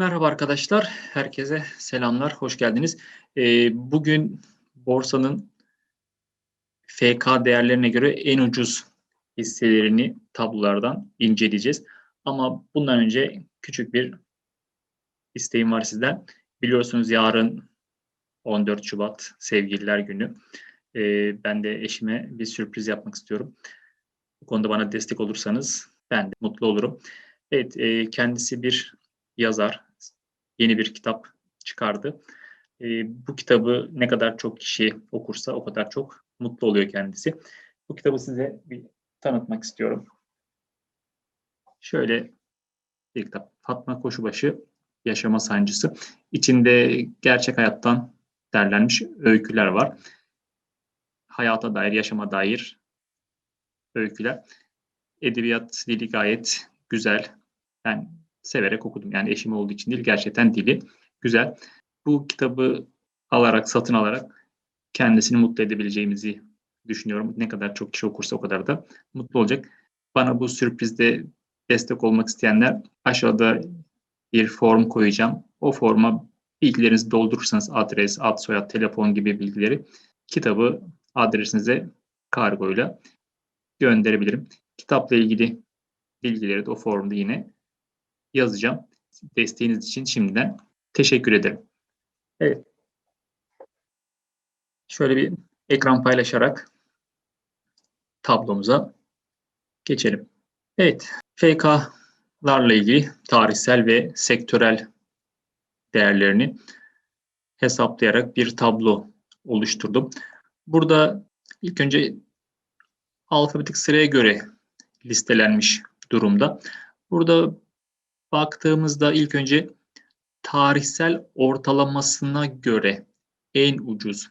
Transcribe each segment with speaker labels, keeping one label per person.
Speaker 1: Merhaba arkadaşlar, herkese selamlar, hoş geldiniz. Ee, bugün borsanın FK değerlerine göre en ucuz hisselerini tablolardan inceleyeceğiz. Ama bundan önce küçük bir isteğim var sizden. Biliyorsunuz yarın 14 Şubat Sevgililer Günü. Ee, ben de eşime bir sürpriz yapmak istiyorum. Bu konuda bana destek olursanız ben de mutlu olurum. Evet, e, kendisi bir yazar, yeni bir kitap çıkardı. E, bu kitabı ne kadar çok kişi okursa o kadar çok mutlu oluyor kendisi. Bu kitabı size bir tanıtmak istiyorum. Şöyle bir kitap. Fatma Koşubaşı Yaşama Sancısı. İçinde gerçek hayattan derlenmiş öyküler var. Hayata dair, yaşama dair öyküler. Edebiyat dili gayet güzel. Yani severek okudum. Yani eşim olduğu için değil, gerçekten dili güzel. Bu kitabı alarak, satın alarak kendisini mutlu edebileceğimizi düşünüyorum. Ne kadar çok kişi okursa o kadar da mutlu olacak. Bana bu sürprizde destek olmak isteyenler aşağıda bir form koyacağım. O forma bilgilerinizi doldurursanız adres, ad, soyad, telefon gibi bilgileri kitabı adresinize kargoyla gönderebilirim. Kitapla ilgili bilgileri de o formda yine yazacağım. Desteğiniz için şimdiden teşekkür ederim. Evet. Şöyle bir ekran paylaşarak tablomuza geçelim. Evet, FK'larla ilgili tarihsel ve sektörel değerlerini hesaplayarak bir tablo oluşturdum. Burada ilk önce alfabetik sıraya göre listelenmiş durumda. Burada baktığımızda ilk önce tarihsel ortalamasına göre en ucuz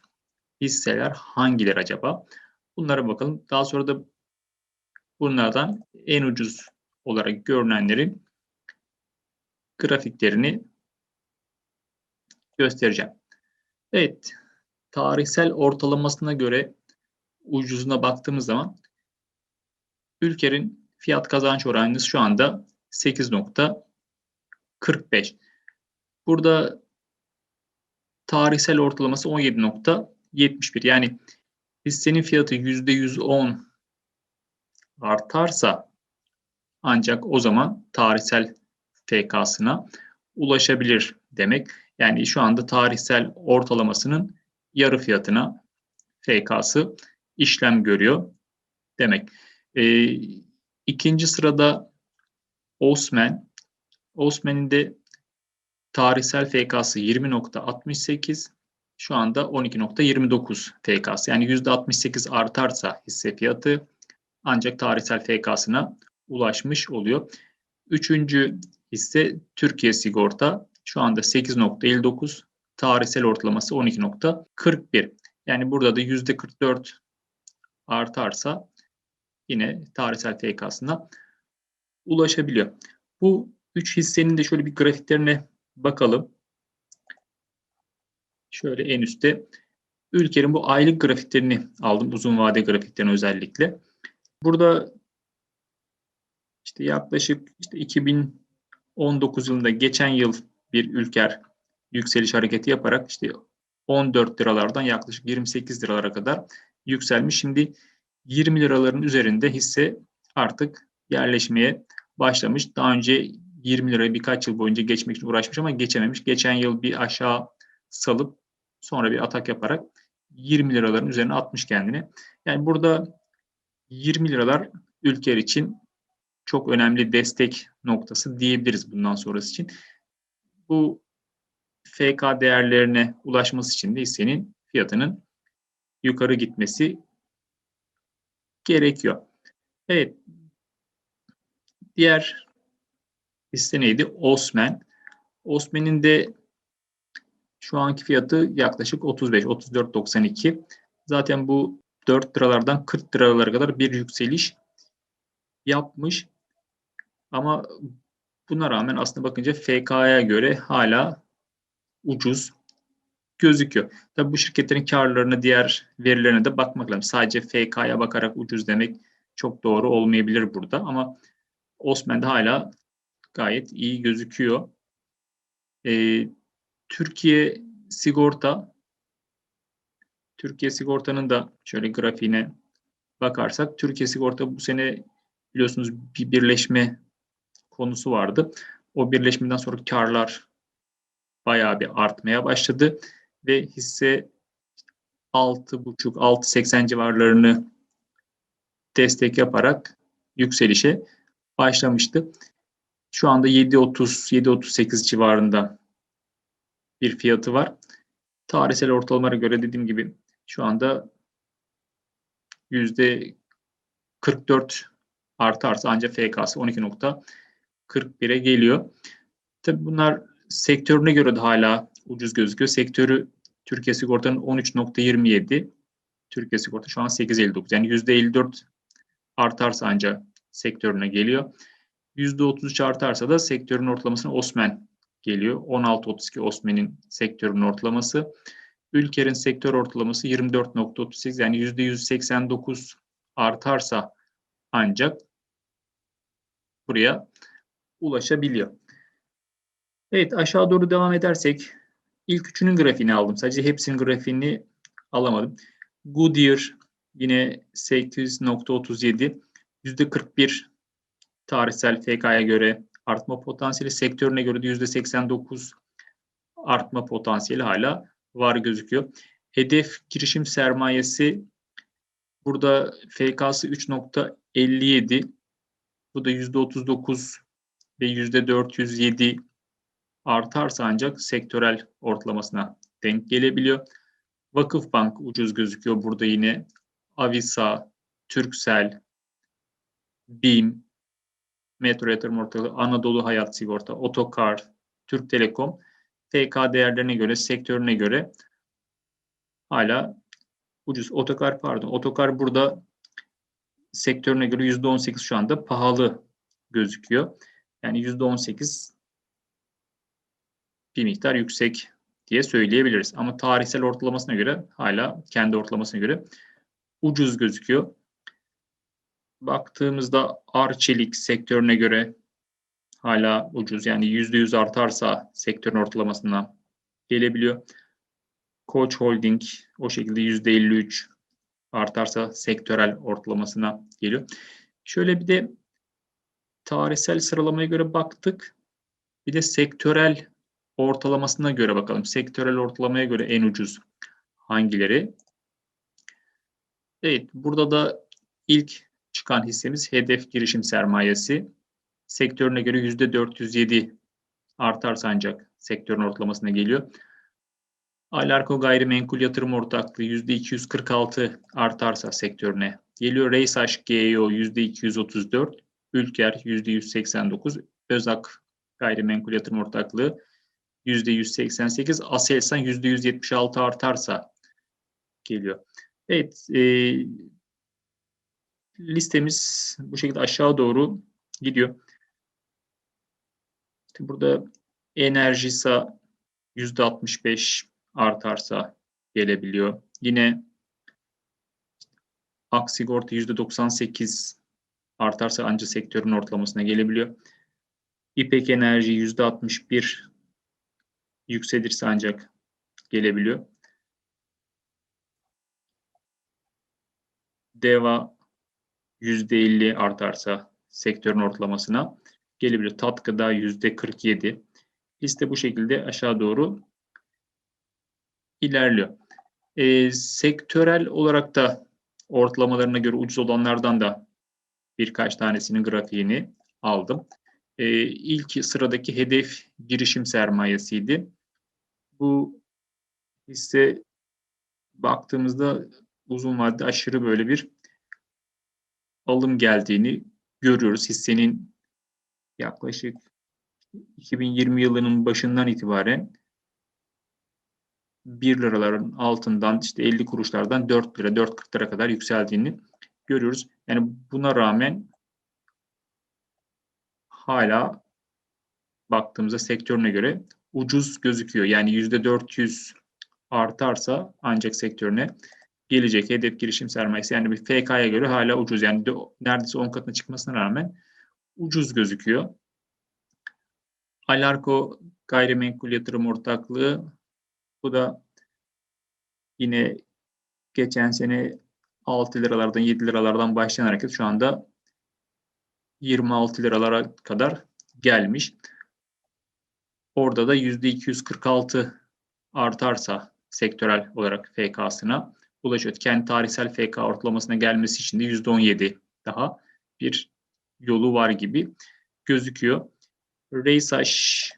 Speaker 1: hisseler hangileri acaba? Bunlara bakalım. Daha sonra da bunlardan en ucuz olarak görünenlerin grafiklerini göstereceğim. Evet, tarihsel ortalamasına göre ucuzuna baktığımız zaman ülkenin fiyat kazanç oranımız şu anda 8.45. Burada tarihsel ortalaması 17.71. Yani hissenin fiyatı %110 artarsa ancak o zaman tarihsel FK'sına ulaşabilir demek. Yani şu anda tarihsel ortalamasının yarı fiyatına FK'sı işlem görüyor demek. Ee, ikinci sırada Osman. Osman'ın de tarihsel FK'sı 20.68. Şu anda 12.29 FK'sı. Yani %68 artarsa hisse fiyatı ancak tarihsel FK'sına ulaşmış oluyor. Üçüncü hisse Türkiye Sigorta. Şu anda 8.59. Tarihsel ortalaması 12.41. Yani burada da %44 artarsa yine tarihsel FK'sına ulaşabiliyor. Bu üç hissenin de şöyle bir grafiklerine bakalım. Şöyle en üstte ülkenin bu aylık grafiklerini aldım. Uzun vade grafiklerini özellikle. Burada işte yaklaşık işte 2019 yılında geçen yıl bir ülker yükseliş hareketi yaparak işte 14 liralardan yaklaşık 28 liralara kadar yükselmiş. Şimdi 20 liraların üzerinde hisse artık yerleşmeye başlamış. Daha önce 20 lirayı birkaç yıl boyunca geçmek için uğraşmış ama geçememiş. Geçen yıl bir aşağı salıp sonra bir atak yaparak 20 liraların üzerine atmış kendini. Yani burada 20 liralar ülkeler için çok önemli destek noktası diyebiliriz bundan sonrası için. Bu FK değerlerine ulaşması için de hissenin fiyatının yukarı gitmesi gerekiyor. Evet. Diğer hisse neydi? Osman. Osman'ın de şu anki fiyatı yaklaşık 35, 34.92. Zaten bu 4 liralardan 40 liralara kadar bir yükseliş yapmış. Ama buna rağmen aslında bakınca FK'ya göre hala ucuz gözüküyor. Tabii bu şirketlerin karlarına, diğer verilerine de bakmak lazım. Sadece FK'ya bakarak ucuz demek çok doğru olmayabilir burada ama Osman'da hala gayet iyi gözüküyor. E, Türkiye sigorta Türkiye sigortanın da şöyle grafiğine bakarsak Türkiye sigorta bu sene biliyorsunuz bir birleşme konusu vardı. O birleşmeden sonra karlar bayağı bir artmaya başladı ve hisse 6.5-6.80 civarlarını destek yaparak yükselişe başlamıştı. Şu anda 7.30-7.38 civarında bir fiyatı var. Tarihsel ortalamalara göre dediğim gibi şu anda yüzde 44 artarsa ancak FK'sı 12.41'e geliyor. Tabii bunlar sektörüne göre de hala ucuz gözüküyor. Sektörü Türkiye Sigorta'nın 13.27, Türkiye Sigorta şu an 8.59. Yani %54 artarsa ancak sektörüne geliyor. %33 artarsa da sektörün ortalamasına Osman geliyor. 16.32 Osman'in sektörün ortalaması. Ülker'in sektör ortalaması 24.38 yani %189 artarsa ancak buraya ulaşabiliyor. Evet aşağı doğru devam edersek ilk üçünün grafiğini aldım. Sadece hepsinin grafiğini alamadım. Goodyear yine 8.37 %41 tarihsel FK'ya göre artma potansiyeli sektörüne göre de %89 artma potansiyeli hala var gözüküyor. Hedef girişim sermayesi burada FK'sı 3.57 bu da %39 ve %407 artarsa ancak sektörel ortalamasına denk gelebiliyor. Vakıfbank ucuz gözüküyor. Burada yine Avisa, Türksel, BİM, Metro Yatırım Ortalığı, Anadolu Hayat Sigorta, Otokar, Türk Telekom TK değerlerine göre, sektörüne göre hala ucuz. Otokar pardon. Otokar burada sektörüne göre %18 şu anda pahalı gözüküyor. Yani %18 bir miktar yüksek diye söyleyebiliriz. Ama tarihsel ortalamasına göre hala kendi ortalamasına göre ucuz gözüküyor. Baktığımızda Arçelik sektörüne göre hala ucuz. Yani %100 artarsa sektörün ortalamasına gelebiliyor. Koç Holding o şekilde %53 artarsa sektörel ortalamasına geliyor. Şöyle bir de tarihsel sıralamaya göre baktık. Bir de sektörel ortalamasına göre bakalım. Sektörel ortalamaya göre en ucuz hangileri? Evet, burada da ilk çıkan hissemiz hedef girişim sermayesi. Sektörüne göre %407 artarsa ancak sektörün ortalamasına geliyor. Alarko gayrimenkul yatırım ortaklığı %246 artarsa sektörüne geliyor. Reysaş GEO %234, Ülker %189, Özak gayrimenkul yatırım ortaklığı %188, Aselsan %176 artarsa geliyor. Evet, e, listemiz bu şekilde aşağı doğru gidiyor. İşte burada Enerjisa %65 artarsa gelebiliyor. Yine Aksigorta %98 artarsa ancak sektörün ortalamasına gelebiliyor. İpek Enerji %61 yükselirse ancak gelebiliyor. Deva %50 artarsa sektörün ortalamasına gelebilir. Tatkıda %47. Liste bu şekilde aşağı doğru ilerliyor. E, sektörel olarak da ortalamalarına göre ucuz olanlardan da birkaç tanesinin grafiğini aldım. E, ilk sıradaki hedef girişim sermayesiydi. Bu hisse baktığımızda uzun vadede aşırı böyle bir alım geldiğini görüyoruz. Hissenin yaklaşık 2020 yılının başından itibaren 1 liraların altından işte 50 kuruşlardan 4 lira 4.40 lira kadar yükseldiğini görüyoruz. Yani buna rağmen hala baktığımızda sektörüne göre ucuz gözüküyor. Yani %400 artarsa ancak sektörüne gelecek hedef girişim sermayesi yani bir FK'ya göre hala ucuz. Yani de, neredeyse 10 katına çıkmasına rağmen ucuz gözüküyor. Alarko Gayrimenkul Yatırım Ortaklığı. Bu da yine geçen sene 6 liralardan 7 liralardan başlayan hareket şu anda 26 liralara kadar gelmiş. Orada da %246 artarsa sektörel olarak FK'sına ulaşıyor. Kendi tarihsel FK ortalamasına gelmesi için de %17 daha bir yolu var gibi gözüküyor. Reysaş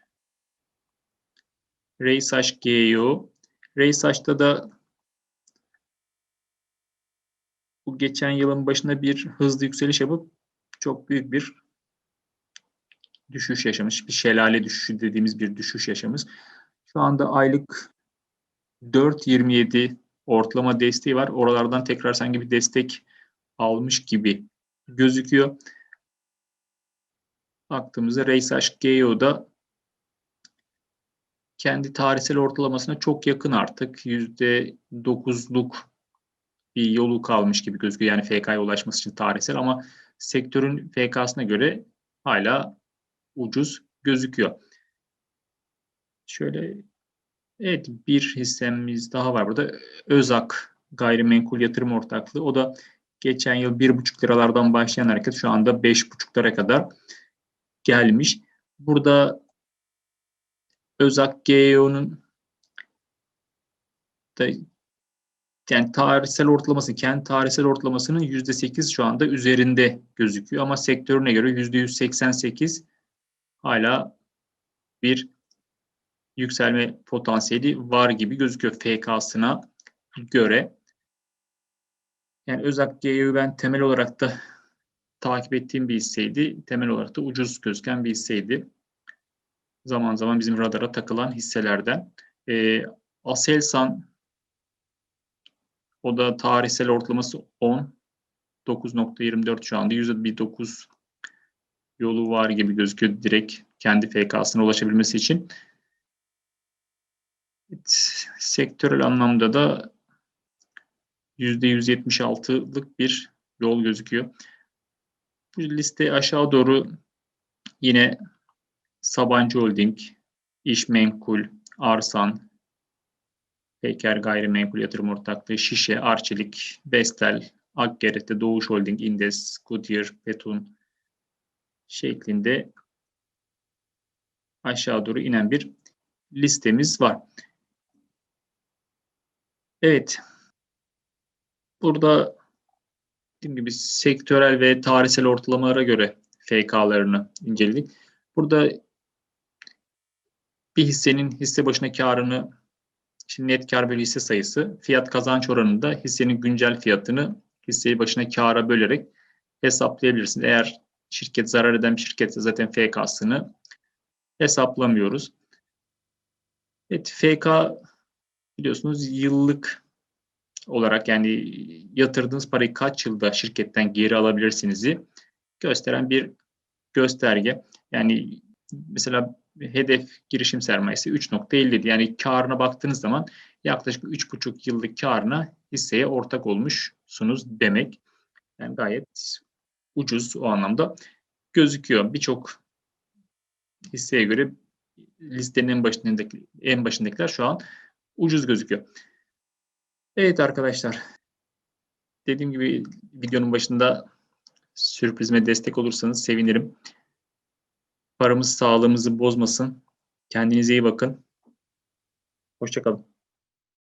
Speaker 1: Reysaş GEO Reysaş'ta da bu geçen yılın başında bir hızlı yükseliş yapıp çok büyük bir düşüş yaşamış. Bir şelale düşüşü dediğimiz bir düşüş yaşamış. Şu anda aylık 4.27 ortalama desteği var. Oralardan tekrar sanki bir destek almış gibi gözüküyor. Baktığımızda Reysaş GEO'da kendi tarihsel ortalamasına çok yakın artık. %9'luk bir yolu kalmış gibi gözüküyor. Yani FK'ya ulaşması için tarihsel ama sektörün FK'sına göre hala ucuz gözüküyor. Şöyle evet bir hissemiz daha var burada. Özak Gayrimenkul Yatırım Ortaklığı. O da geçen yıl 1,5 liralardan başlayan hareket şu anda 5,5'lara kadar gelmiş. Burada Özak GEO'nun da yani tarihsel ortalaması, kendi tarihsel ortalamasının %8 şu anda üzerinde gözüküyor ama sektörüne göre %188 hala bir yükselme potansiyeli var gibi gözüküyor FK'sına göre. Yani Özak GEO'yu ben temel olarak da takip ettiğim bir hisseydi. Temel olarak da ucuz gözüken bir hisseydi. Zaman zaman bizim radara takılan hisselerden. E, Aselsan o da tarihsel ortalaması 10. 9.24 şu anda. %1.9 yolu var gibi gözüküyor direkt kendi FK'sına ulaşabilmesi için. Sektörel anlamda da %176'lık bir yol gözüküyor. Bu liste aşağı doğru yine Sabancı Holding, İşmenkul, Arsan, Peker Gayrimenkul Yatırım Ortaklığı, Şişe, Arçelik, Bestel, Akgeret'te Doğuş Holding, Indes, Goodyear, Petun şeklinde aşağı doğru inen bir listemiz var. Evet. Burada dediğim gibi sektörel ve tarihsel ortalamalara göre FK'larını inceledik. Burada bir hissenin hisse başına karını şimdi net kar bölü hisse sayısı fiyat kazanç oranında hissenin güncel fiyatını hisseyi başına kara bölerek hesaplayabilirsiniz. Eğer şirket zarar eden bir şirketse zaten FK'sını hesaplamıyoruz. Evet FK biliyorsunuz yıllık olarak yani yatırdığınız parayı kaç yılda şirketten geri alabilirsinizi gösteren bir gösterge. Yani mesela hedef girişim sermayesi 3.50 yani karına baktığınız zaman yaklaşık 3.5 yıllık karına hisseye ortak olmuşsunuz demek. Yani gayet ucuz o anlamda gözüküyor. Birçok hisseye göre listenin en başındaki en başındakiler şu an ucuz gözüküyor. Evet arkadaşlar. Dediğim gibi videonun başında sürprizime destek olursanız sevinirim. Paramız sağlığımızı bozmasın. Kendinize iyi bakın. Hoşçakalın.